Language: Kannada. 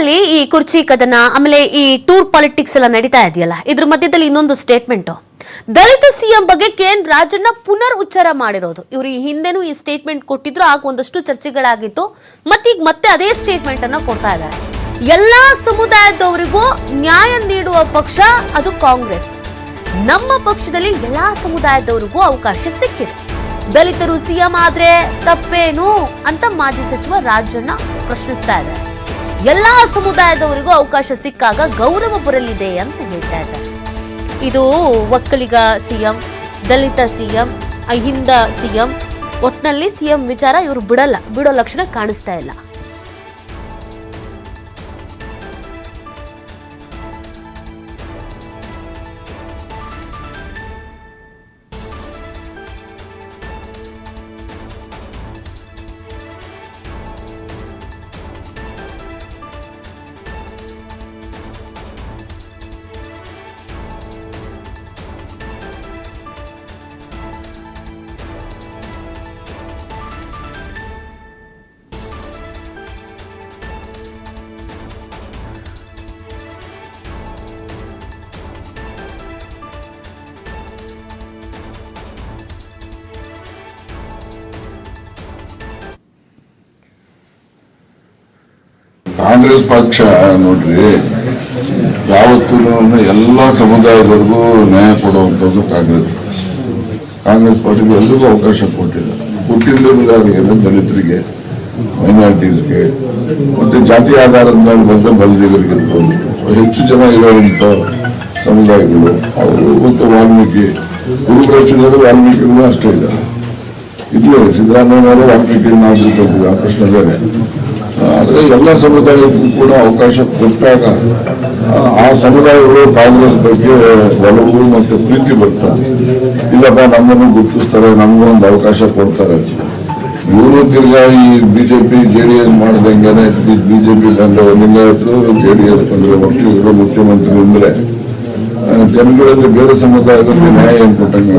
ರಾಜ್ಯದಲ್ಲಿ ಈ ಕುರ್ಚಿ ಕದನ, ಆಮೇಲೆ ಈ ಟೂರ್ ಪಾಲಿಟಿಕ್ಸ್ ಎಲ್ಲ ನಡೀತಾ ಇದೆಯಲ್ಲ, ಇದ್ರ ಮಧ್ಯದಲ್ಲಿ ಇನ್ನೊಂದು ಸ್ಟೇಟ್ಮೆಂಟ್ ದಲಿತ ಸಿಎಂ ಬಗ್ಗೆ ಕೆ ಎನ್ ರಾಜಣ್ಣ ಪುನರ್ ಉಚ್ಚಾರ ಮಾಡಿರೋದು. ಇವರು ಈ ಹಿಂದೆನೂ ಈ ಸ್ಟೇಟ್ಮೆಂಟ್ ಕೊಟ್ಟಿದ್ರು, ಆಗ ಒಂದಷ್ಟು ಚರ್ಚೆಗಳಾಗಿತ್ತು. ಮತ್ತೀಗ ಮತ್ತೆ ಅದೇ ಸ್ಟೇಟ್ಮೆಂಟ್ ಅನ್ನ ಕೊಡ್ತಾ ಇದ್ದಾರೆ ಎಲ್ಲಾ ಸಮುದಾಯದವರಿಗೂ ನ್ಯಾಯ ನೀಡುವ ಪಕ್ಷ ಅದು ಕಾಂಗ್ರೆಸ್. ನಮ್ಮ ಪಕ್ಷದಲ್ಲಿ ಎಲ್ಲಾ ಸಮುದಾಯದವರಿಗೂ ಅವಕಾಶ ಸಿಕ್ಕಿದೆ. ದಲಿತರು ಸಿಎಂ ಆದ್ರೆ ತಪ್ಪೇನು ಅಂತ ಮಾಜಿ ಸಚಿವ ರಾಜಣ್ಣ ಪ್ರಶ್ನಿಸ್ತಾ ಇದ್ದಾರೆ ಎಲ್ಲಾ ಸಮುದಾಯದವರಿಗೂ ಅವಕಾಶ ಸಿಕ್ಕಾಗ ಗೌರವ ಬರಲಿದೆ ಅಂತ ಹೇಳ್ತಾ ಇದ್ದಾರೆ. ಇದು ಒಕ್ಕಲಿಗ ಸಿಎಂ, ದಲಿತ ಸಿಎಂ, ಅಹಿಂದ ಸಿಎಂ, ಒಟ್ನಲ್ಲಿ ಸಿಎಂ ವಿಚಾರ ಇವರು ಬಿಡಲ್ಲ, ಬಿಡೋ ಲಕ್ಷಣ ಕಾಣಿಸ್ತಾ ಇಲ್ಲ. ಕಾಂಗ್ರೆಸ್ ಪಕ್ಷ, ನೋಡ್ರಿ ಯಾವತ್ತೂ ಎಲ್ಲ ಸಮುದಾಯದವರೆಗೂ ನ್ಯಾಯ ಕೊಡುವಂಥದ್ದು ಕಾಂಗ್ರೆಸ್. ಕಾಂಗ್ರೆಸ್ ಪಾರ್ಟಿಗೆ ಎಲ್ರಿಗೂ ಅವಕಾಶ ಕೊಟ್ಟಿಲ್ಲ ಕೊಟ್ಟಿಲ್ಲದವರಿಗೆ ದಲಿತರಿಗೆ ಮೈನಾರಿಟೀಸ್ಗೆ ಮತ್ತೆ ಜಾತಿ ಆಧಾರದ ಮೇಲೆ ಬಂದ ಬಲದಿಗರಿಗಿರ್ಬೋದು ಹೆಚ್ಚು ಜನ ಇರುವಂತ ಸಮುದಾಯಗಳು, ಅವರು ಮತ್ತು ವಾಲ್ಮೀಕಿ ಗುರುಪ್ರವೇಶದಲ್ಲಿ ವಾಲ್ಮೀಕಿಗಳು ಅಷ್ಟೇ ಇಲ್ಲ ಇದು ಸಿದ್ದರಾಮಯ್ಯನವರು ವಾಲ್ಮೀಕಿ ಮಾಡಿರ್ತಾರೆ ಆ ಪ್ರಶ್ನೆ ಬೇರೆ. ಆದರೆ ಎಲ್ಲ ಸಮುದಾಯಕ್ಕೂ ಕೂಡ ಅವಕಾಶ ಕೊಟ್ಟಾಗ ಆ, ಸಮುದಾಯಗಳು ಕಾಂಗ್ರೆಸ್ ಬಗ್ಗೆ ಒಲವು ಮತ್ತು ಪ್ರೀತಿ ಬರ್ತಾರೆ ಇಲ್ಲಪ್ಪ ನಮ್ಮನ್ನು ಗುರುತಿಸ್ತಾರೆ ನಮಗೂ ಒಂದು ಅವಕಾಶ ಕೊಡ್ತಾರೆ. ಇವರು ತಿರ್ಗಾ ಈ ಬಿಜೆಪಿ ಜೆ ಡಿ ಎಸ್ ಮಾಡ್ದಂಗೆನೆ ಬಿಜೆಪಿ ಬಂದ್ರೆ ಡಿ ಎಸ್ ಬಂದ್ರೆ ಒಟ್ಟು ಮುಖ್ಯಮಂತ್ರಿ ಅಂದ್ರೆ ಜನಗಳಲ್ಲಿ ಬೇರೆ ಸಮುದಾಯದಲ್ಲಿ ನ್ಯಾಯ ಏನ್ ಕೊಟ್ಟಂಗೆ